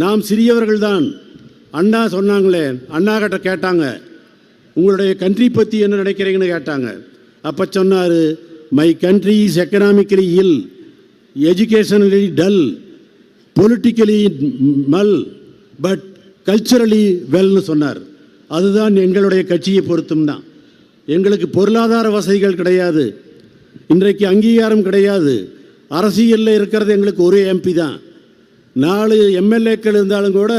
நாம் சிறியவர்கள்தான். அண்ணா சொன்னாங்களே அண்ணா கிட்ட கேட்டாங்க உங்களுடைய கண்ட்ரி பற்றி என்ன நினைக்கிறீங்கன்னு கேட்டாங்க. அப்போ சொன்னார் my country is economically ill educationally dull politically null but culturally வெல்னு சொன்னார். அதுதான் எங்களுடைய கட்சியை பொறுத்தும் தான். எங்களுக்கு பொருளாதார வசதிகள் கிடையாது. இன்றைக்கு அங்கீகாரம் கிடையாது. அரசியலில் இருக்கிறது எங்களுக்கு ஒரே எம்பி தான். நாலு எம்எல்ஏக்கள் இருந்தாலும் கூட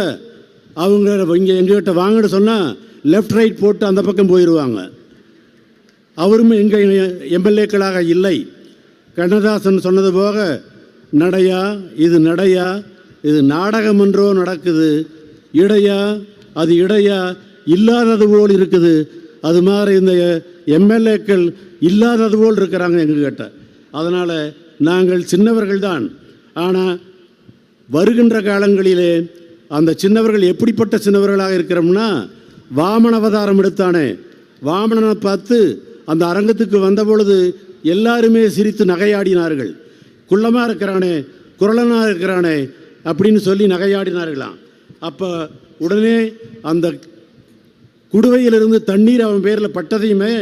அவங்க இங்கே எங்ககிட்ட வாங்கன்னு சொன்னால் லெஃப்ட் ரைட் போட்டு அந்த பக்கம் போயிடுவாங்க அவரும் எங்கள் எம்எல்ஏக்களாக இல்லை. கண்ணதாசன் சொன்னது போக நடையா இது நடையா இது நாடகம் என்றோ நடக்குது. இடையா அது இடையா இல்லாதது போல் இருக்குது. அது மாதிரி இந்த எம்எல்ஏக்கள் இல்லாதது போல் இருக்கிறாங்க எங்ககிட்ட. அதனால் நாங்கள் சின்னவர்கள் தான் ஆனால் வருகின்ற காலங்களிலே அந்த சின்னவர்கள் எப்படிப்பட்ட சின்னவர்களாக இருக்கிறோம்னா வாமன அவதாரம் எடுத்தானே. வாமனனை பார்த்து அந்த அரங்கத்துக்கு வந்த பொழுது எல்லாருமே சிரித்து நகையாடினார்கள். குள்ளமாக இருக்கிறானே குரலனாக இருக்கிறானே அப்படின்னு சொல்லி நகையாடினார்களாம். அப்போ உடனே அந்த குடுவையிலிருந்து தண்ணீர் அவன் பேரில் பட்டதையுமே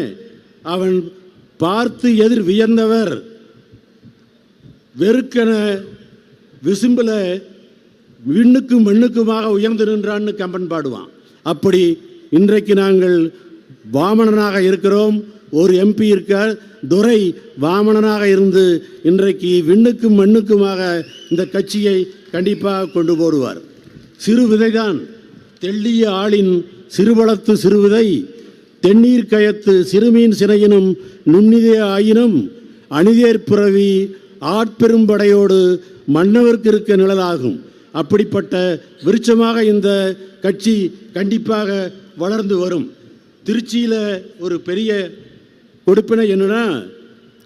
அவன் பார்த்து எதிர் வியந்தவர். வெறுக்கன விசும்பில் விண்ணுக்கும் மண்ணுக்குமாக உயர்ந்து நின்றான்னு கம்பன் பாடுவான். அப்படி இன்றைக்கு நாங்கள் வாமணனாக இருக்கிறோம். ஒரு எம்பி இருக்கார். துரை வாமணனாக இருந்து இன்றைக்கு விண்ணுக்கும் மண்ணுக்குமாக இந்த கட்சியை கண்டிப்பாக கொண்டு போடுவார். சிறு விதைதான் தெள்ளிய ஆளின் சிறுவளத்து சிறுவிதை தென்னீர் கயத்து சிறுமீன் சிறையினும் நுண்ணிதே ஆயினும் அணிதேர் பிறவி ஆட்பெரும்படையோடு மன்னவருக்கு இருக்க நிழலாகும். அப்படிப்பட்ட விருட்சமாக இந்த கட்சி கண்டிப்பாக வளர்ந்து வரும். திருச்சியில் ஒரு பெரிய கொடுப்பினை என்னென்னா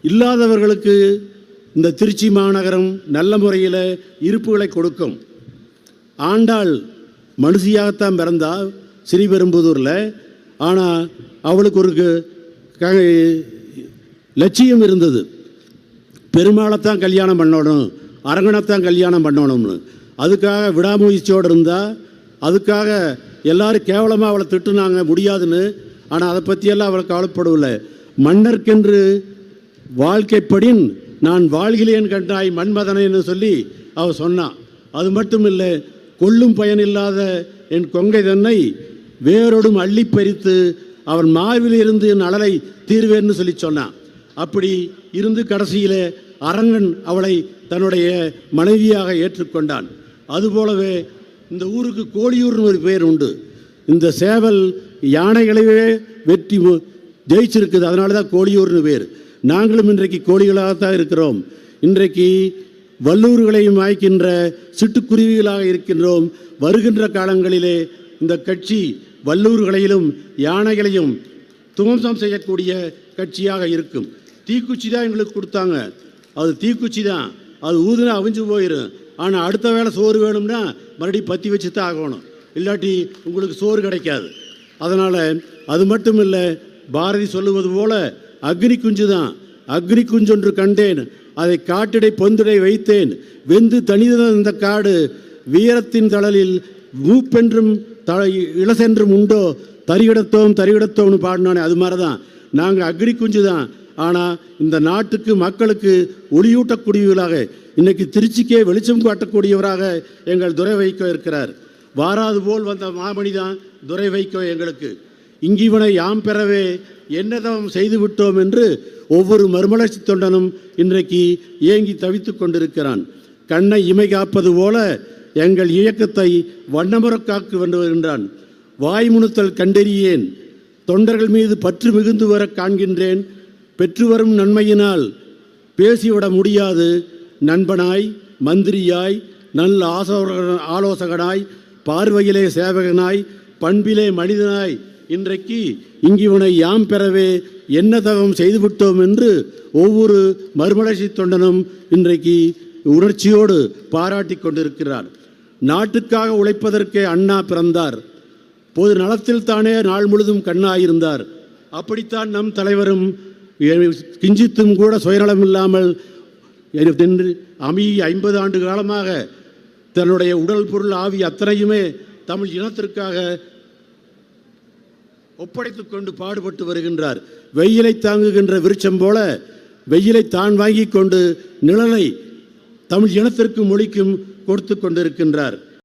இல்லாதவர்களுக்கு இந்த திருச்சி மாநகரம் நல்ல முறையில் இருப்புகளை கொடுக்கும். ஆண்டாள் மனுஷியாகத்தான் பிறந்தா ஸ்ரீபெரும்புதூரில். ஆனால் அவளுக்கு ஒரு க- லட்சியம் இருந்தது. பெருமாளைத்தான் கல்யாணம் பண்ணணும். அரங்கனைத்தான் கல்யாணம் பண்ணணும்னு. அதுக்காக விடாமுயற்சியோடு இருந்தால் அதுக்காக எல்லாரும் கேவலமாக அவளை திட்டுனாங்க முடியாதுன்னு. ஆனால் அதை பற்றியெல்லாம் அவளை கவலைப்படவில்லை. மன்னர்க்கென்று வாழ்க்கைப்படின் நான் வாழ்கிறேன் கண்டாய் மன்மதனைன்னு சொல்லி அவள் சொன்னான் அது மட்டும் இல்லை கொள்ளும் பயனில்லாத என் கொங்கை தன்னை வேரோடும் அள்ளி பறித்து அவன் மார்பில் இருந்து என் அழலை தீர்வேன்னு சொல்லி சொன்னான் அப்படி இருந்து கடைசியிலே அரங்கன் அவளை தன்னுடைய மனைவியாக ஏற்றுக்கொண்டான். அதுபோலவே இந்த ஊருக்கு கோழியூர்னு ஒரு பேர் உண்டு. இந்த சேவல் யானைகளையே வெற்றி மு- ஜெயிச்சிருக்குது. அதனால தான் கோழியூர்னு பேர். நாங்களும் இன்றைக்கு கோழிகளாகத்தான் இருக்கிறோம். இன்றைக்கு வல்லூர்களையும் ஆய்க்கின்ற சிட்டுக்குருவிகளாக இருக்கின்றோம். வருகின்ற காலங்களிலே இந்த கட்சி வல்லூர்களையிலும் யானைகளையும் துவம்சம் செய்யக்கூடிய கட்சியாக இருக்கும். தீக்குச்சி தான் எங்களுக்கு கொடுத்தாங்க. அது தீக்குச்சி தான் அது ஊதுனா அவிஞ்சு போயிடும் ஆனால் அடுத்த வேளை சோறு வேணும்னா மறுபடியும் பற்றி வச்சு தான் ஆகணும். இல்லாட்டி உங்களுக்கு சோறு கிடைக்காது. அதனால் அது மட்டும் இல்லை பாரதி சொல்லுவது போல் அக்னி குஞ்சு தான் அக்னி குஞ்சொன்று கண்டேன். அதை காட்டிடை பொந்துடை வைத்தேன். வெந்து தனிதன இந்த காடு. வீரத்தின் தளலில் மூப்பென்றும் த இளசென்றும் உண்டோ? தரிகிடத்தோம் தரிகிடத்தோம்னு பாடினானே அது மாதிரி தான் நாங்கள் அக்னி குஞ்சு தான் ஆனால் இந்த நாட்டுக்கு மக்களுக்கு ஒளியூட்டக்கூடியவர்களாக இன்னைக்கு திருச்சிக்கே வெளிச்சம் காட்டக்கூடியவராக எங்கள் துரை வைக்கோ இருக்கிறார். வாராது போல் வந்த மாமணி தான் துரை வைக்கோ எங்களுக்கு. இங்கிவனை யாம் பெறவே என்னதம் செய்து விட்டோம் என்று ஒவ்வொரு மறுமலர்ச்சி தொண்டனும் இன்றைக்கு ஏங்கி தவித்துக் கொண்டிருக்கிறான். கண்ணை இமை காப்பது போல எங்கள் இயக்கத்தை வண்ணமுற காக்கு வந்து வருகின்றான். வாய்முணுத்தல் கண்டறியேன். தொண்டர்கள் மீது பற்று மிகுந்து வர காண்கின்றேன். பெற்று வரும் நன்மையினால் பேசிவிட முடியாது. நண்பனாய் மந்திரியாய் நல்ல ஆசோ ஆலோசகனாய் பார்வையிலே சேவகனாய் பண்பிலே மனிதனாய் இன்றைக்கு இங்கிவனை யாம் பெறவே என்ன தவம் செய்துவிட்டோம் என்று ஒவ்வொரு மறுமலர்ச்சி தொண்டனும் இன்றைக்கு உணர்ச்சியோடு பாராட்டி கொண்டிருக்கிறார். நாட்டுக்காக உழைப்பதற்கே அண்ணா பிறந்தார். பொது நலத்தில் தானே நாள் முழுதும் கண்ணாயிருந்தார். அப்படித்தான் நம் தலைவரும் கிஞ்சித்தும் கூட சுயநலம் இல்லாமல் என்று அமி ஐம்பது ஆண்டு காலமாக தன்னுடைய உடல் பொருள் ஆவி அத்தனையுமே தமிழ் இனத்திற்காக ஒப்படைத்துக் கொண்டு பாடுபட்டு வருகின்றார். வெயிலை தாங்குகின்ற விருட்சம் போல வெயிலை தான் வாங்கி கொண்டு நிழலை தமிழ் இனத்திற்கும் மொழிக்கும் கொடுத்து கொண்டிருக்கின்றார்.